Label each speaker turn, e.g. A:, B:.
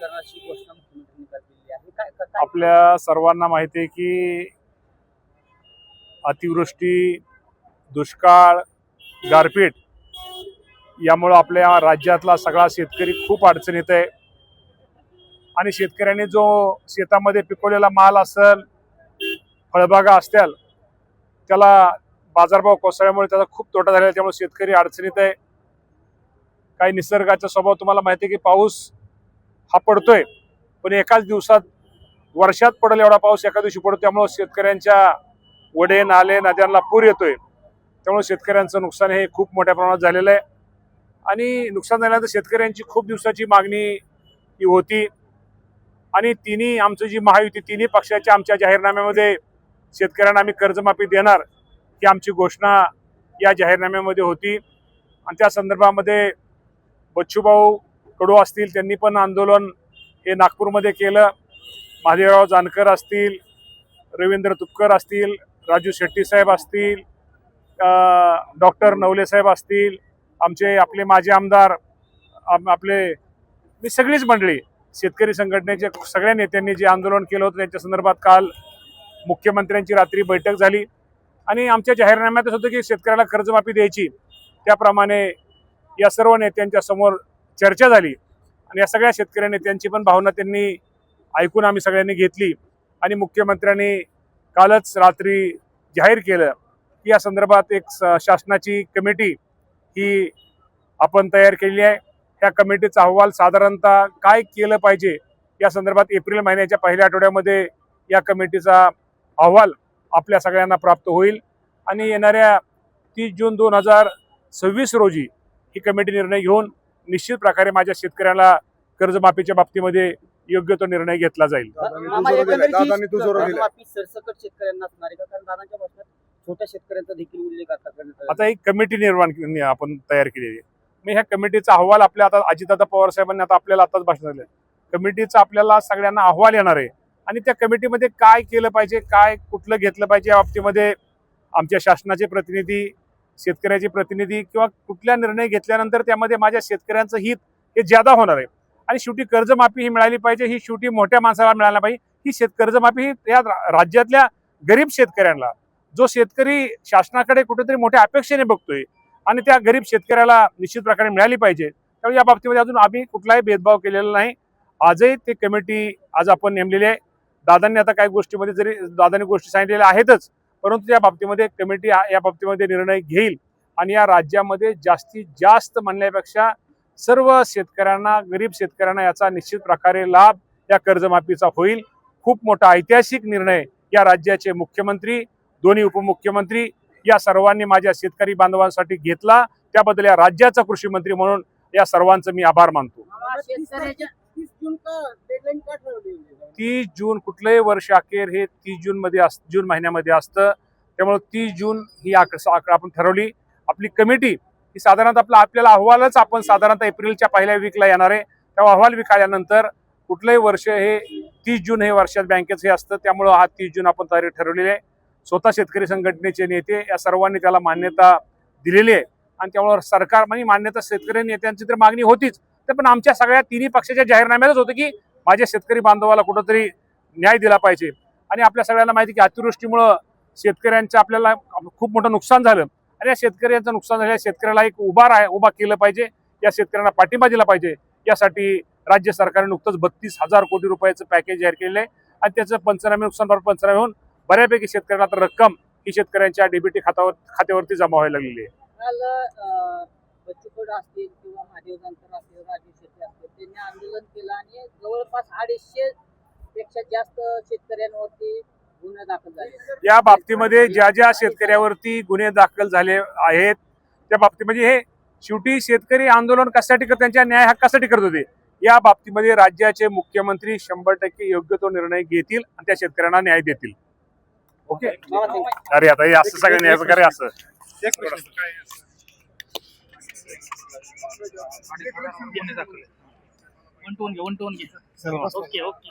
A: करण्याची घोषणा मुख्यमंत्र्यांनी केलेली आहे. काय काय
B: आपल्या सर्वांना माहिती आहे की अतिवृष्टी दुष्काळ गारपीट यामुळं आपल्या राज्यातला सगळा शेतकरी खूप अडचणीत आहे. आणि शेतकऱ्यांनी जो शेतामध्ये पिकवलेला माल असेल फळबागा असतील त्याला बाजारभाव कोसळल्यामुळे त्याचा खूप तोटा झालेला आहे. त्यामुळे शेतकरी अडचणीत आहे. काही निसर्गाचा स्वभाव तुम्हाला माहिती आहे की पाऊस हा पडतोय. पण एकाच दिवसात वर्षात पडेल एवढा पाऊस एका दिवशी पडतो त्यामुळे शेतकऱ्यांच्या वडे नाले नद्यांना पूर येतोय. त्यामुळे शेतकऱ्यांचं नुकसान हे खूप मोठ्या प्रमाणात झालेलं आहे. आणि नुकसान झाल्यानंतर शेतकऱ्यांची खूप दिवसाची मागणी ही होती. आणि तिन्ही आमचं जी महायुती तिन्ही पक्षाच्या आमच्या जाहीरनाम्यामध्ये शेतकऱ्यांना आम्ही कर्जमाफी देणार ही आमची घोषणा या जाहीरनाम्यामध्ये होती. आणि त्या संदर्भामध्ये बच्चूभाऊ कडू असतील त्यांनी पण आंदोलन हे नागपूरमध्ये केलं. महादेवराव जानकर असतील रवींद्र तुपकर असतील राजू शेट्टी साहेब असतील डॉक्टर नवले साहेब असतील आमचे आपले माजी आमदार आम- आपले मी सगळीच मंडळी शेतकरी संघटनेचे सगळ्या नेत्यांनी जे आंदोलन केलं होतं त्यांच्या संदर्भात काल मुख्यमंत्र्यांची रात्री बैठक झाली. आणि आमच्या जाहीरनाम्यातच होतं की शेतकऱ्याला कर्जमाफी द्यायची. त्याप्रमाणे या सर्व नेत्यांच्या समोर चर्चा झाली. आणि या सगळ्या शेतकऱ्या नेत्यांची पण भावना त्यांनी ऐकून आम्ही सगळ्यांनी घेतली. आणि मुख्यमंत्र्यांनी कालच रात्री जाहीर केलं की या संदर्भात एक स- शासनाची कमिटी ही आपण तयार केलेली आहे. त्या कमिटीचा अहवाल साधारणतः काय केलं पाहिजे या संदर्भात एप्रिल महिन्याच्या पहिल्या आठवड्यामध्ये या कमिटीचा अहवाल आपल्या सगळ्यांना प्राप्त होईल. आणि येणाऱ्या तीस जून दोन हजार सव्वीस रोजी ही कमिटी निर्णय घेऊन निश्चित प्रकारे माझ्या शेतकऱ्याला कर्जमाफीच्या बाबतीमध्ये योग्य तो निर्णय घेतला जाईल.
A: आता
B: एक कमिटी निर्माण आपण तयार केलेली आहे. मी ह्या कमिटीचा अहवाल आपल्या आता अजितदादा पवार साहेबांनी आता आपल्याला आताच भाषण दिलं कमिटीचा आपल्याला सगळ्यांना अहवाल येणार आहे. आणि त्या कमिटीमध्ये काय केलं पाहिजे काय कुठलं घेतलं पाहिजे या बाबतीमध्ये आमच्या शासनाचे प्रतिनिधी शेतकऱ्याचे प्रतिनिधी किंवा कुठला निर्णय घेतल्यानंतर त्यामध्ये माझ्या शेतकऱ्यांचं हित हे ज्यादा होणार आहे. आणि शेवटी कर्जमाफी ही मिळाली पाहिजे ही शेवटी मोठ्या माणसाला मिळायला पाहिजे. ही शेत कर्जमाफी ही या राज्यातल्या गरीब शेतकऱ्यांना जो शेतकरी शासनाकडे कुठेतरी मोठ्या अपेक्षेने बघतोय आणि त्या गरीब शेतकऱ्याला निश्चित प्रकारे मिळाली पाहिजे त्यामुळे या बाबतीमध्ये अजून आम्ही कुठलाही भेदभाव केलेला नाही. आजही ते कमिटी आज आपण नेमलेली आहे. दादांनी आता काही गोष्टीमध्ये जरी दादांनी गोष्टी सांगितलेल्या आहेतच परंतु या बाबतीमध्ये कमिटी या बाबतीमध्ये निर्णय घेईल आणि या राज्यामध्ये जास्तीत जास्त म्हणण्यापेक्षा सर्व शेतकऱ्यांना गरीब शेतकऱ्यांना याचा निश्चित प्रकारे लाभ या कर्जमाफीचा होईल. खूप मोठा ऐतिहासिक निर्णय या राज्याचे मुख्यमंत्री दोन्ही उपमुख्यमंत्री या सर्वांनी माझ्या शेतकरी बांधवांसाठी घेतला. त्याबद्दल या राज्याचा कृषी मंत्री म्हणून या सर्वांचं मी आभार मानतो.
C: तीस जून का डेडलाईन का ठरवली
B: तीस जून कुठलंही वर्ष अखेर हे तीस जून मध्ये अस जून महिन्यामध्ये असतं. त्यामुळे तीस जून ही आक आपण ठरवली. आपली कमिटी ही साधारणतः आपला आपल्याला अहवालच आपण साधारणतः एप्रिलच्या पहिल्या वीकला येणार आहे. तेव्हा अहवाल विकाल्यानंतर कुठलंही वर्ष हे तीस जून हे वर्षात बँकेचं हे असतं. त्यामुळं हा तीस जून आपण तारीख ठरवलेली आहे. स्वतः शेतकरी संघटनेचे नेते या सर्वांनी त्याला मान्यता दिलेली आहे. आणि त्यामुळे सरकार म्हणजे मान्यता शेतकरी नेत्यांची तर मागणी होतीच. तर पण आमच्या सगळ्या तिन्ही पक्षाच्या जाहीरनाम्यातच होतं की माझ्या शेतकरी बांधवाला कुठंतरी न्याय दिला पाहिजे. आणि आपल्या सगळ्यांना माहिती की अतिवृष्टीमुळं शेतकऱ्यांचं आपल्याला खूप मोठं नुकसान झालं. आणि या शेतकऱ्यांचं नुकसान झालं शेतकऱ्याला एक उभा राह उभा केलं पाहिजे या शेतकऱ्यांना पाठिंबा दिला पाहिजे. यासाठी राज्य सरकारने नुकतंच बत्तीस हजार कोटी रुपयाचं पॅकेज जाहीर केलेलं आहे. आणि त्याचं पंचनामे नुकसान भरपाई पंचनामे होऊन बऱ्यापैकी शेतकऱ्यांना तर रक्कम ही शेतकऱ्यांच्या डेबिटी खात्यावर खात्यावरती जमा व्हायला लागलेली आहे.
A: काल अं, बच्चू कडू असतील किंवा महादेव जानकर असतील राजू शेट्टी असतील त्यांनी आंदोलन केलं आणि जवळपास अडीचशे पेक्षा जास्त शेतकऱ्यांवरती गुन्हे दाखल झाले.
B: या बाबतीमध्ये ज्या ज्या शेतकऱ्यावरती गुन्हे दाखल झाले आहेत त्या बाबतीमध्ये हे शेवटी शेतकरी आंदोलन कशासाठी करत त्यांच्या न्याय हक्कासाठी करत होते. या बाबतीमध्ये राज्याचे मुख्यमंत्री शंभर टक्के योग्य तो निर्णय घेतील आणि त्या शेतकऱ्यांना न्याय देतील. ओके. अरे आता हे असं सगळं न्याय प्रकारे असं.
D: वन टोन घे वन टोन घे ओके ओके